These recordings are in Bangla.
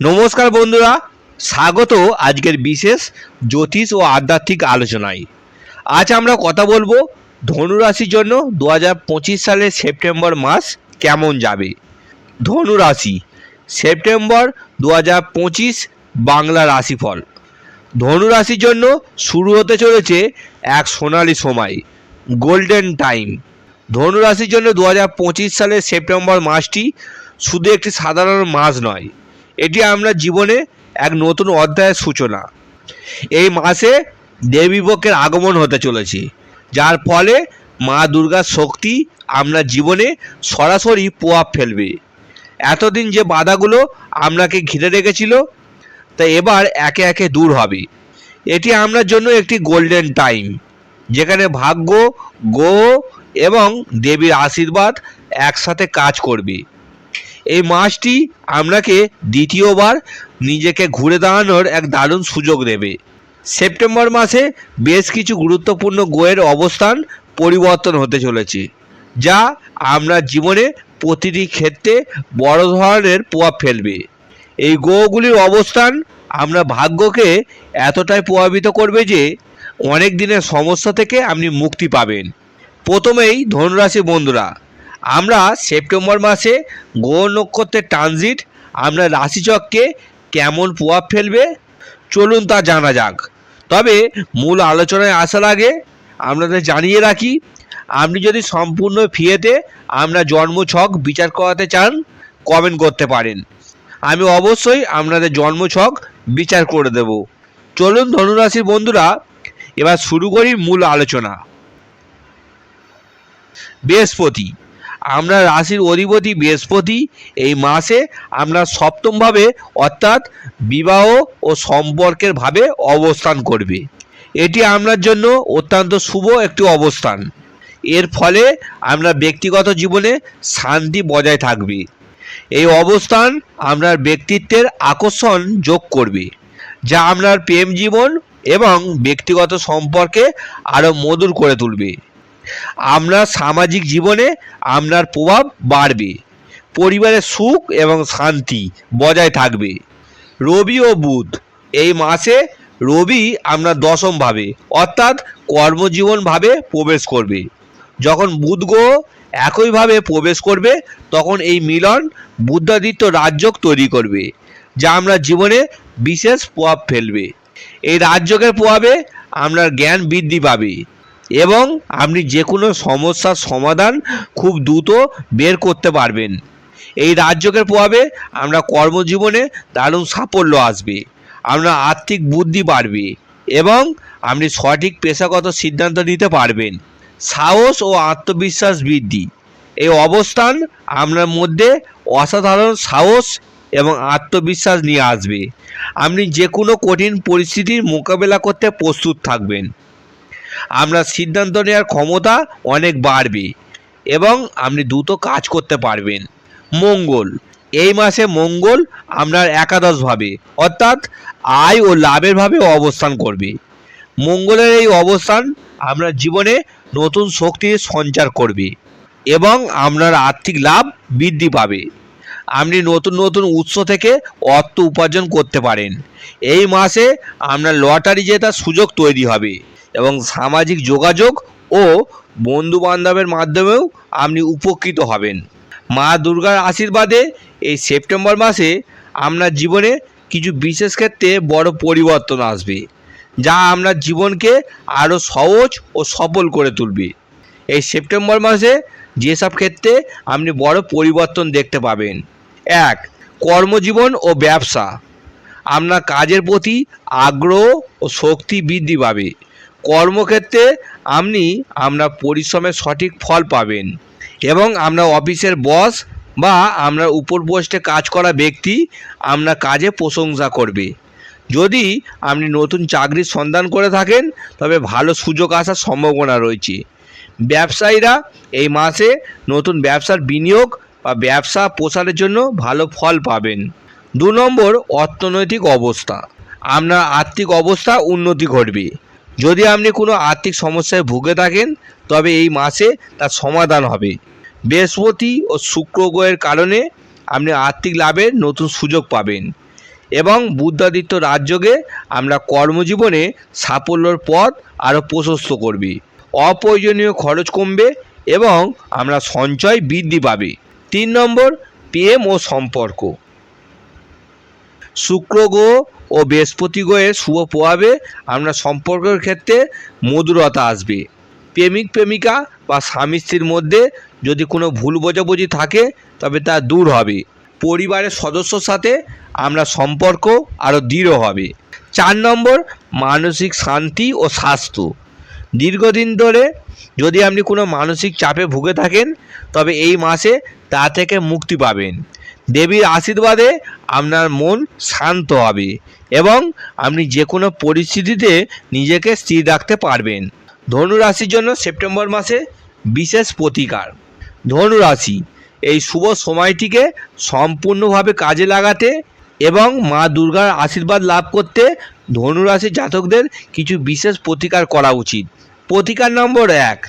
নমস্কার বন্ধুরা, স্বাগত আজকের বিশেষ জ্যোতিষ ও আধ্যাত্মিক আলোচনায়। আজ আমরা কথা বলব ধনুরাশির জন্য দু হাজার পঁচিশ সালের সেপ্টেম্বর মাস কেমন যাবে? ধনুরাশি, সেপ্টেম্বর দু হাজার পঁচিশ বাংলা রাশিফল। ধনুরাশির জন্য শুরু হতে চলেছে এক সোনালি সময়, গোল্ডেন টাইম। ধনুরাশির জন্য দু হাজার পঁচিশ সালের সেপ্টেম্বর মাসটি শুধু একটি সাধারণ মাস নয় এটি আমরা জীবনে এক নতুন অধ্যায়ের সূচনা। এই মাসে দেবীপক্ষের আগমন হতে চলেছে। যার ফলে মা দুর্গার শক্তি আমরা জীবনে সরাসরি প্রভাব ফেলবে। এতদিন যে বাধাগুলো আপনাকে ঘিরে রেখেছিল, তা এবার একে একে দূর হবে। এটি আপনার জন্য একটি গোল্ডেন টাইম যেখানে ভাগ্য, গো এবং দেবীর আশীর্বাদ একসাথে কাজ করবে। এই মাসটি আপনাকে দ্বিতীয়বার নিজেকে ঘুরে দাঁড়ানোর এক দারুণ সুযোগ দেবে। সেপ্টেম্বর মাসে বেশ কিছু গুরুত্বপূর্ণ গোয়ের অবস্থান পরিবর্তন হতে চলেছে, যা আপনার জীবনে প্রতিটি ক্ষেত্রে বড় ধরনের প্রভাব ফেলবে। এই গ্রহগুলির অবস্থান আমরা ভাগ্যকে এতটাই প্রভাবিত করবে যে অনেক দিনের সমস্যা থেকে আপনি মুক্তি পাবেন। প্রথমেই ধনুরাশি বন্ধুরা আমরা সেপ্টেম্বর মাসে গ্রহ নক্ষত্রের ট্রানজিট আপনার রাশিচক্রে কেমন প্রভাব ফেলবে? চলুন তা জানা যাক। তবে মূল আলোচনায় আসার আগে আপনাদের জানিয়ে রাখি, আপনি যদি সম্পূর্ণ ফিয়েতে আপনার জন্মছক বিচার করাতে চান কমেন্ট করতে পারেন। আমি অবশ্যই আপনাদের জন্মছক বিচার করে দেব। চলুন ধনুরাশির বন্ধুরা, এবার শুরু করি মূল আলোচনা। বৃহস্পতি আমরা রাশির অধিপতি বৃহস্পতি এই মাসে আমরা সপ্তমভাবে অর্থাৎ বিবাহ ও সম্পর্কের ভাবে অবস্থান করবে। এটি আপনার জন্য অত্যন্ত শুভ একটি অবস্থান। এর ফলে আমরা ব্যক্তিগত জীবনে শান্তি বজায় থাকবে। এই অবস্থান আপনার ব্যক্তিত্বের আকর্ষণ যোগ করবে, যা আপনার প্রেম জীবন এবং ব্যক্তিগত সম্পর্কে আরও মধুর করে তুলবে। আপনার সামাজিক জীবনে আপনার প্রভাব বাড়বে। পরিবারের সুখ এবং শান্তি বজায় থাকবে। রবি ও বুধ, এই মাসে রবি আপনার দশমভাবে অর্থাৎ কর্মজীবনভাবে প্রবেশ করবে। যখন বুধ গ্রহ একইভাবে প্রবেশ করবে, তখন এই মিলন বুদ্ধাদিত্য রাজযোগ তৈরি করবে, যা আমরা জীবনে বিশেষ প্রভাব ফেলবে। এই রাজযোগের প্রভাবে আপনার জ্ঞান বৃদ্ধি পাবে। এবং আপনি যে কোনো সমস্যার সমাধান খুব দ্রুত বের করতে পারবেন। এই রাজযোগের প্রভাবে আমরা কর্মজীবনে দারুণ সাফল্য আসবে আপনার আর্থিক বুদ্ধি বাড়বে এবং আপনি সঠিক পেশাগত সিদ্ধান্ত নিতে পারবেন। সাহস ও আত্মবিশ্বাস বৃদ্ধি, এই অবস্থান আপনার মধ্যে অসাধারণ সাহস এবং আত্মবিশ্বাস নিয়ে আসবে। আপনি যে কোনো কঠিন পরিস্থিতির মোকাবেলা করতে প্রস্তুত থাকবেন। আপনার সিদ্ধান্ত নেওয়ার ক্ষমতা অনেক বাড়বে এবং আপনি দ্রুত কাজ করতে পারবেন। মঙ্গল, এই মাসে মঙ্গল আপনার একাদশভাবে, অর্থাৎ আয় ও লাভের ভাবে অবস্থান করবে। মঙ্গলের এই অবস্থান আপনার জীবনে নতুন শক্তির সঞ্চার করবে এবং আপনার আর্থিক লাভ বৃদ্ধি পাবে। আপনি নতুন নতুন উৎস থেকে অর্থ উপার্জন করতে পারেন। এই মাসে আপনার লটারি জেতার সুযোগ তৈরি হবে। এবং সামাজিক যোগাযোগ ও বন্ধু বান্ধবের মাধ্যমেও আপনি উপকৃত হবেন। মা দুর্গার আশীর্বাদে এই সেপ্টেম্বর মাসে আপনার জীবনে কিছু বিশেষ ক্ষেত্রে বড় পরিবর্তন আসবে, যা আপনার জীবনকে আরও সহজ ও সফল করে তুলবে। এই সেপ্টেম্বর মাসে যেসব ক্ষেত্রে আপনি বড় পরিবর্তন দেখতে পাবেন। এক, কর্মজীবন ও ব্যবসা। আপনার কাজের প্রতি আগ্রহ ও শক্তি বৃদ্ধি পাবে। কর্মক্ষেত্রে আপনি আপনার পরিশ্রমের সঠিক ফল পাবেন। এবং আপনার অফিসের বস বা আপনার উপর পোস্টে কাজ করা ব্যক্তি আপনার কাজে প্রশংসা করবে। যদি আপনি নতুন চাকরির সন্ধান করে থাকেন, তবে ভালো সুযোগ আসার সম্ভাবনা রয়েছে। ব্যবসায়ীরা এই মাসে নতুন ব্যবসার বিনিয়োগ বা ব্যবসা প্রসারের জন্য ভালো ফল পাবেন। দু নম্বর, অর্থনৈতিক অবস্থা। আপনার আর্থিক অবস্থা উন্নতি ঘটবে। যদি আপনি কোনো আর্থিক সমস্যায় ভুগে থাকেন, তবে এই মাসে তার সমাধান হবে। বৃহস্পতি ও শুক্র গ্রহের কারণে আপনি আর্থিক লাভের নতুন সুযোগ পাবেন এবং বুদ্ধাদিত্য রাজযোগে আমরা কর্মজীবনে সাফল্যর পথ আরও প্রশস্ত করবে। অপ্রয়োজনীয় খরচ কমবে এবং আমরা সঞ্চয় বৃদ্ধি পাবে। তিন নম্বর, প্রেম ও সম্পর্ক। শুক্র গ্রহ ও বৃহস্পতি গ্রহের শুভ প্রভাবে আমরা সম্পর্কের ক্ষেত্রে মধুরতা আসবে। প্রেমিক, প্রেমিকা বা স্বামী স্ত্রীর মধ্যে যদি কোনো ভুল বোঝাবুঝি থাকে, তবে তা দূর হবে। পরিবারের সদস্যর সাথে আমরা সম্পর্ক আরও দৃঢ় হবে। চার নম্বর, মানসিক শান্তি ও স্বাস্থ্য। দীর্ঘদিন ধরে যদি আপনি কোনো মানসিক চাপে ভুগে থাকেন, তবে এই মাসে তা থেকে মুক্তি পাবেন। দেবীর আশীর্বাদে আপনার মন শান্ত হবে এবং আপনি যে কোনো পরিস্থিতিতে নিজেকে স্থির রাখতে পারবেন। ধনু রাশির জন্য সেপ্টেম্বর মাসে বিশেষ প্রতিকার। ধনু রাশি এই শুভ সময়টিকে সম্পূর্ণভাবে কাজে লাগাতে এবং মা দুর্গার আশীর্বাদ লাভ করতে ধনুরাশি জাতকদের কিছু বিশেষ প্রতিকার করা উচিত। প্রতিকার নম্বর এক,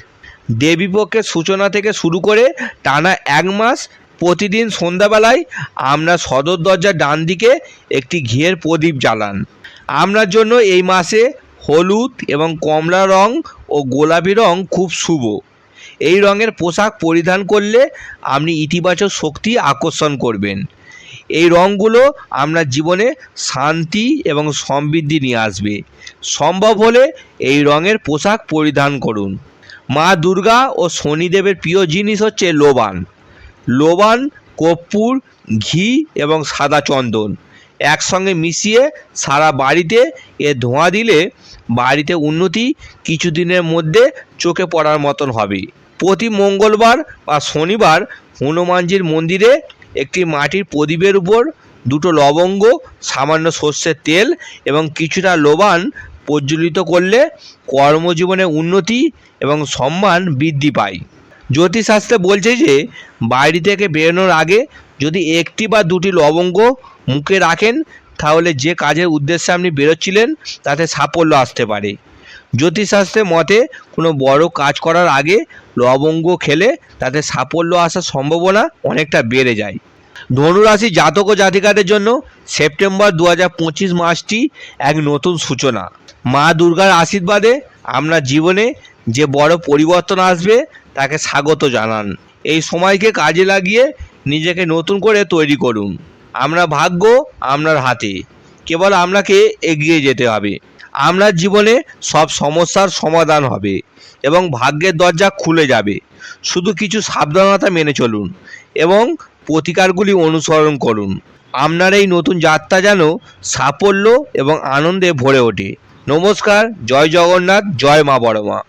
দেবীপক্ষের সূচনা থেকে শুরু করে টানা এক মাস প্রতিদিন সন্ধ্যাবেলায় আমরা সদর দরজার ডান দিকে একটি ঘিয়ের প্রদীপ জ্বালান। আপনার জন্য এই মাসে হলুদ এবং কমলা রং ও গোলাপি রং খুব শুভ। এই রঙের পোশাক পরিধান করলে আপনি ইতিবাচক শক্তি আকর্ষণ করবেন। এই রঙগুলো আপনার জীবনে শান্তি এবং সমৃদ্ধি নিয়ে আসবে। সম্ভব হলে এই রঙের পোশাক পরিধান করুন। মা দুর্গা ও শনিদেবের প্রিয় জিনিস হচ্ছে লোবান। লোবান, কর্পূর, ঘি এবং সাদা চন্দন। একসঙ্গে মিশিয়ে সারা বাড়িতে এ ধোঁয়া দিলে বাড়িতে উন্নতি কিছুদিনের মধ্যে চোখে পড়ার মতন হবে। প্রতি মঙ্গলবার বা শনিবার হনুমানজির মন্দিরে একটি মাটির প্রদীপের উপর দুটো লবঙ্গ, সামান্য সর্ষের তেল এবং কিছুটা লোবান প্রজ্বলিত করলে কর্মজীবনে উন্নতি এবং সম্মান বৃদ্ধি পায়। জ্যোতিষশাস্ত্রে বলছে যে, বাড়ি থেকে বেরোনোর আগে যদি একটি বা দুটি লবঙ্গ মুখে রাখেন, তাহলে যে কাজের উদ্দেশ্যে আপনি বেরোচ্ছিলেন, তাতে সাফল্য আসতে পারে। জ্যোতিষশাস্ত্রের মতে, কোনো বড় কাজ করার আগে লবঙ্গ খেলে তাতে সাফল্য আসার সম্ভাবনা অনেকটা বেড়ে যায়। ধনুরাশি জাতক ও জাতিকাদের জন্য সেপ্টেম্বর দু হাজার পঁচিশ মাসটি এক নতুন সূচনা। মা দুর্গার আশীর্বাদে আপনার জীবনে যে বড় পরিবর্তন আসবে তাকে স্বাগত জানান। এই সময়কে কাজে লাগিয়ে নিজেকে নতুন করে তৈরি করুন। আমরা ভাগ্য আপনার হাতে। কেবল আপনাকে এগিয়ে যেতে হবে। আপনার জীবনে সব সমস্যার সমাধান হবে এবং ভাগ্যের দরজা খুলে যাবে। শুধু কিছু সাবধানতা মেনে চলুন এবং প্রতিকারগুলি অনুসরণ করুন। আপনার এই নতুন যাত্রা যেন সাফল্য এবং আনন্দে ভরে ওঠে। নমস্কার, জয় জগন্নাথ, জয় মা বড়মা।